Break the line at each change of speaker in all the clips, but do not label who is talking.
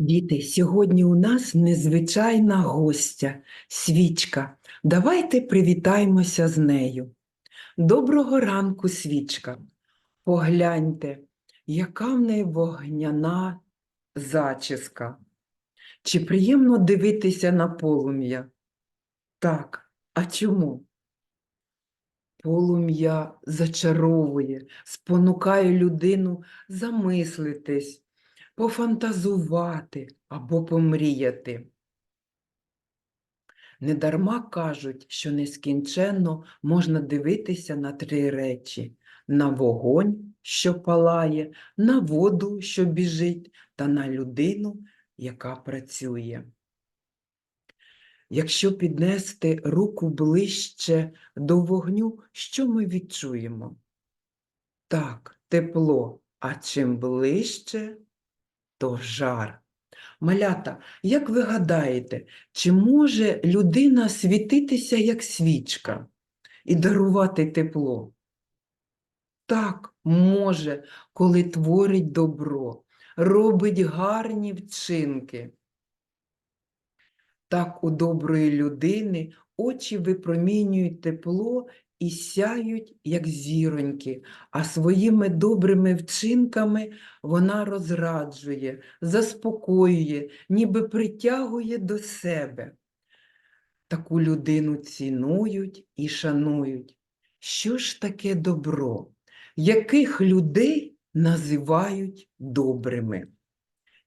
Діти, сьогодні у нас незвичайна гостя, свічка. Давайте привітаємося з нею. Доброго ранку, свічка. Погляньте, яка в неї вогняна зачіска. Чи приємно дивитися на полум'я? Так, а чому? Полум'я зачаровує, спонукає людину замислитись, пофантазувати або помріяти. Недарма кажуть, що нескінченно можна дивитися на три речі: на вогонь, що палає, на воду, що біжить, та на людину, яка працює. Якщо піднести руку ближче до вогню, що ми відчуємо? Так, тепло, а чим ближче, то жар. Малята, як ви гадаєте, чи може людина світитися як свічка і дарувати тепло? Так, може, коли творить добро, робить гарні вчинки. Так у доброї людини очі випромінюють тепло і сяють, як зіроньки, а своїми добрими вчинками вона розраджує, заспокоює, ніби притягує до себе. Таку людину цінують і шанують. Що ж таке добро? Яких людей називають добрими?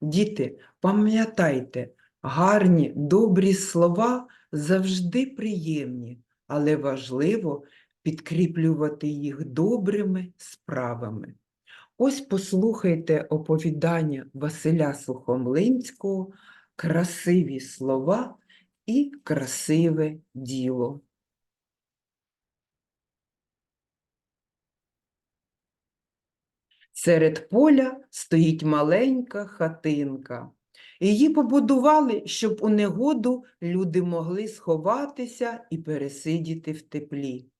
Діти, пам'ятайте, гарні, добрі слова завжди приємні, але важливо підкріплювати їх добрими справами. Ось послухайте оповідання Василя Сухомлинського «Красиві слова і красиве діло». Серед поля стоїть маленька хатинка. Її побудували, щоб у негоду люди могли сховатися і пересидіти в теплі.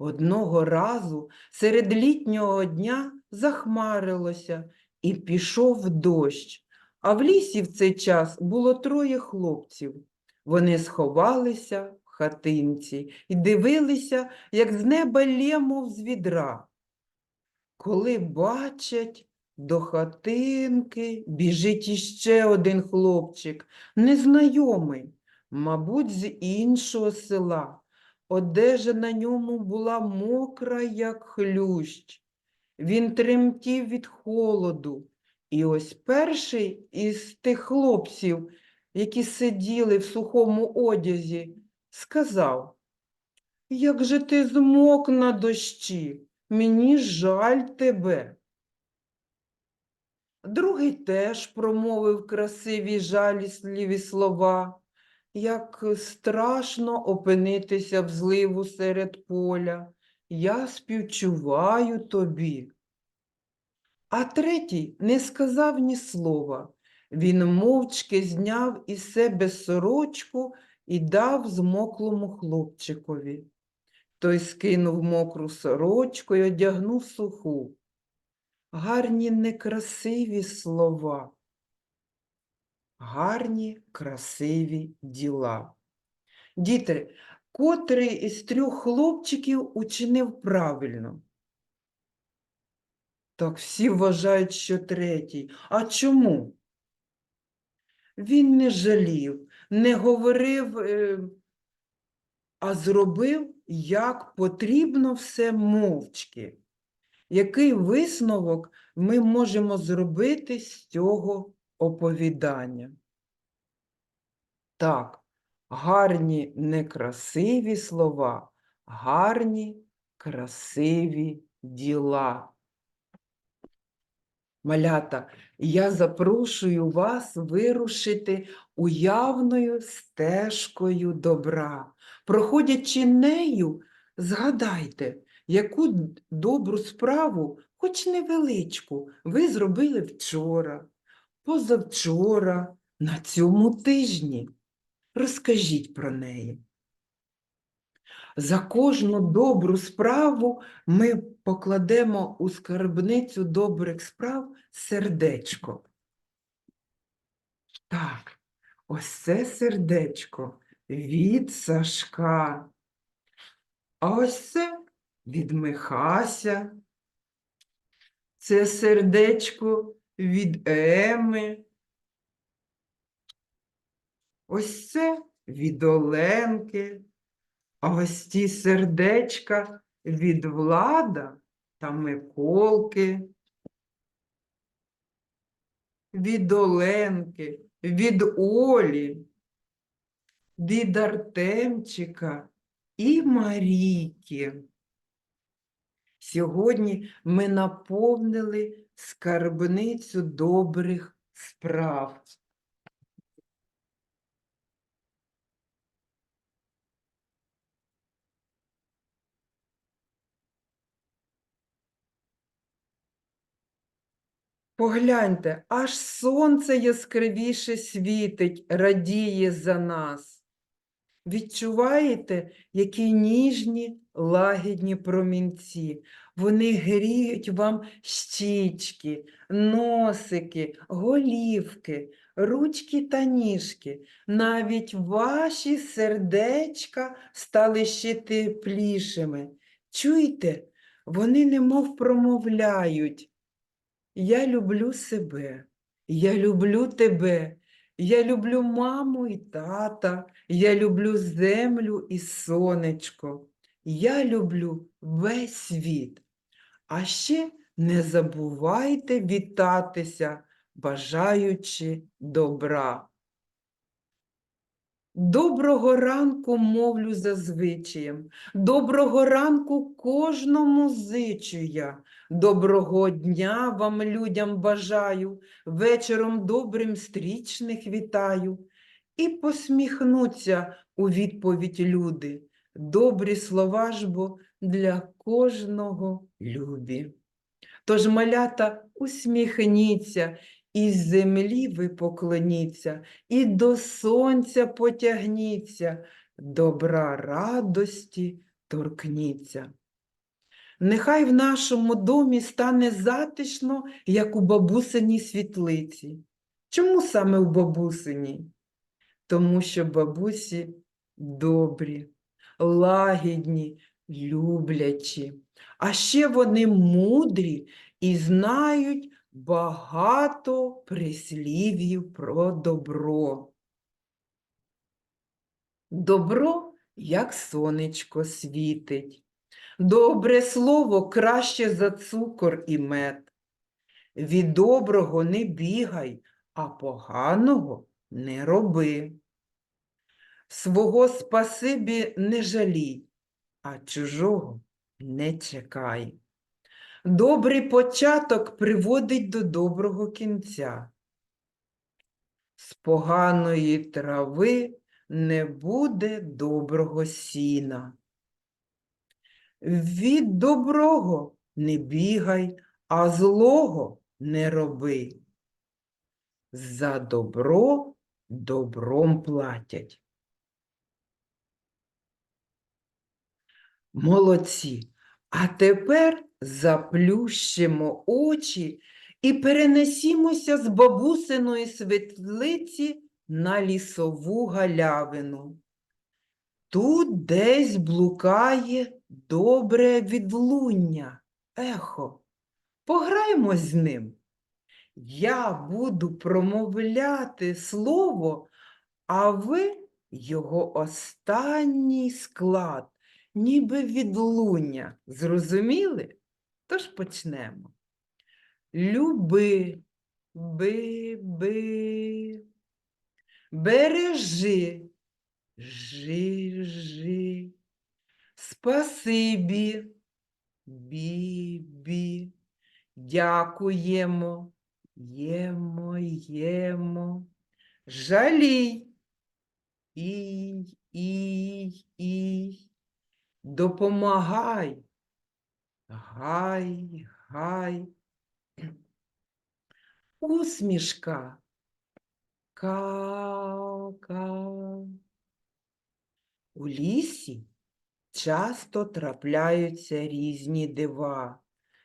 Одного разу серед літнього дня захмарилося і пішов дощ, а в лісі в цей час було троє хлопців. Вони сховалися в хатинці і дивилися, як з неба лє, мов з відра. Коли бачать, до хатинки біжить іще один хлопчик, незнайомий, мабуть, з іншого села. Одежа на ньому була мокра, як хлющ. Він тремтів від холоду. І ось перший із тих хлопців, які сиділи в сухому одязі, сказав, як же ти змок на дощі, мені жаль тебе. Другий теж промовив красиві жалісливі слова, як страшно опинитися в зливу серед поля. Я співчуваю тобі. А третій не сказав ні слова. Він мовчки зняв із себе сорочку і дав змоклому хлопчикові. Той скинув мокру сорочку й одягнув суху гарні некрасиві слова, гарні красиві діла. Діти, котрий із трьох хлопчиків учинив правильно? Так, всі вважають, що третій. А чому? Він не жалів, не говорив, е, а зробив, як потрібно все мовчки. Який висновок ми можемо зробити з цього оповідання? Так, гарні некрасиві слова, гарні красиві діла. Малята, я запрошую вас вирушити уявною стежкою добра. Проходячи нею, згадайте, яку добру справу, хоч невеличку, ви зробили вчора, позавчора, на цьому тижні. Розкажіть про неї. За кожну добру справу ми покладемо у скарбницю добрих справ сердечко. Так, ось це сердечко від Сашка. А ось це від Михася. Це сердечко від Еми. Ось це від Оленки. А ось ті сердечка від Влада та Миколки. Від Оленки, від Олі, від Артемчика і Марійки. Сьогодні ми наповнили скарбницю добрих справ. Погляньте, аж сонце яскравіше світить, радіє за нас. Відчуваєте, які ніжні, лагідні промінці. Вони гріють вам щічки, носики, голівки, ручки та ніжки. Навіть ваші сердечка стали ще теплішими. Чуєте, вони немов промовляють. Я люблю себе, я люблю тебе, я люблю маму і тата, я люблю землю і сонечко, я люблю весь світ. А ще не забувайте вітатися, бажаючи добра. Доброго ранку мовлю за звичаєм, доброго ранку кожному зичу я, доброго дня вам, людям, бажаю, вечором добрим стрічних вітаю. І посміхнуться у відповідь люди. Добрі слова ж бо для кожного любі. Тож, малята, усміхніться, і землі ви поклоніться, і до сонця потягніться, добра радості торкніться. Нехай в нашому домі стане затишно, як у бабусиній світлиці. Чому саме у бабусиній? Тому що бабусі добрі, лагідні, люблячі, а ще вони мудрі і знають багато прислів'їв про добро. Добро, як сонечко світить. Добре слово краще за цукор і мед. Від доброго не бігай, а поганого не роби. Свого спасибі не жалій, а чужого не чекай. Добрий початок приводить до доброго кінця. З поганої трави не буде доброго сіна. Від доброго не бігай, а злого не роби. За добро добром платять. Молодці. А тепер заплющимо очі і перенесімося з бабусиної світлиці на лісову галявину. Тут десь блукає добре відлуння, ехо. Пограймо з ним. Я буду промовляти слово, а ви його останній склад ніби відлуння. Зрозуміли? Тож почнемо. Люби, би, би, бережи, жи, жи, спасибі, бі, бі, дякуємо, ємо, ємо, жалій, ій, ій, ій. Допомагай. Гай, гай. Усмішка. Ка-ка. У лісі часто трапляються різні дива.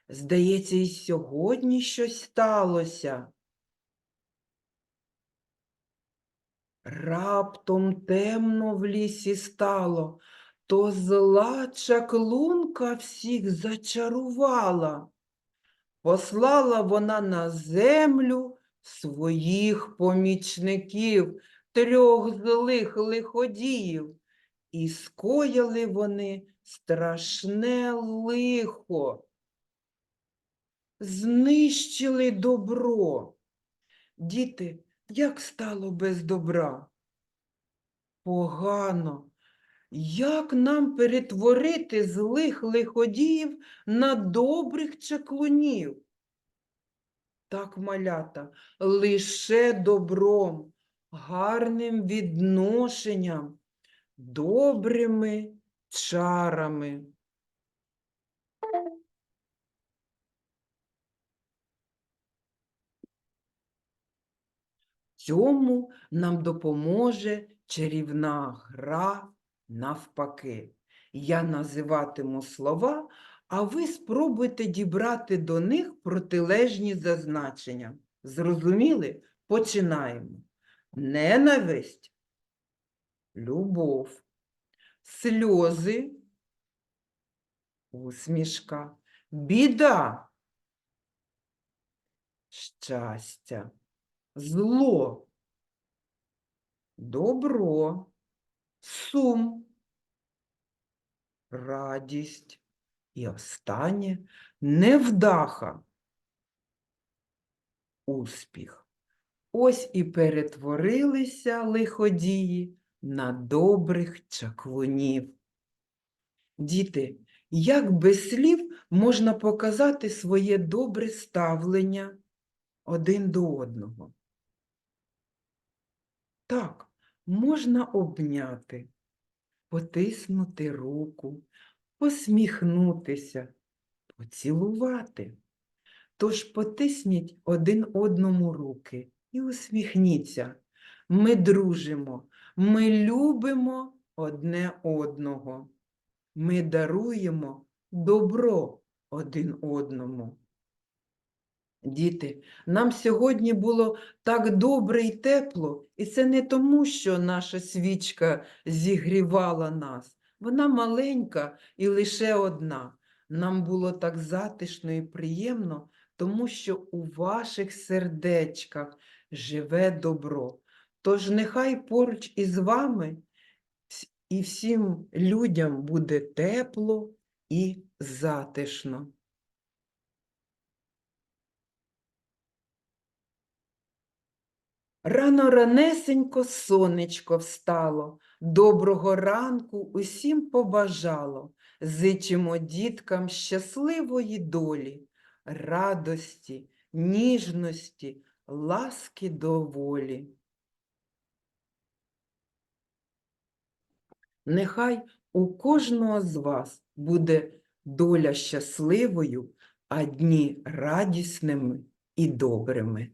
Здається, і сьогодні щось сталося. Раптом темно в лісі стало, то зла чаклунка всіх зачарувала. Послала вона на землю своїх помічників, трьох злих лиходіїв, і скоїли вони страшне лихо. Знищили добро. Діти, як стало без добра? Погано. Як нам перетворити злих лиходіїв на добрих чаклунів? Так, малята, лише добром, гарним відношенням, добрими чарами. Цьому нам допоможе чарівна гра навпаки. Я називатиму слова, а ви спробуйте дібрати до них протилежні зазначення. Зрозуміли? Починаємо. Ненависть, любов, сльози, усмішка, біда, щастя, зло, добро, сум, радість і останнє невдаха, успіх. Ось і перетворилися лиходії на добрих чаклунів. Діти, як без слів можна показати своє добре ставлення один до одного? Так, можна обняти, потиснути руку, посміхнутися, поцілувати. Тож потисніть один одному руки і усміхніться. Ми дружимо, ми любимо одне одного. Ми даруємо добро один одному. Діти, нам сьогодні було так добре і тепло, і це не тому, що наша свічка зігрівала нас. Вона маленька і лише одна. Нам було так затишно і приємно, тому що у ваших сердечках живе добро. Тож нехай поруч із вами і всім людям буде тепло і затишно. Рано ранесенько сонечко встало, доброго ранку усім побажало. Зичимо діткам щасливої долі, радості, ніжності, ласки до волі. Нехай у кожного з вас буде доля щасливою, а дні радісними і добрими.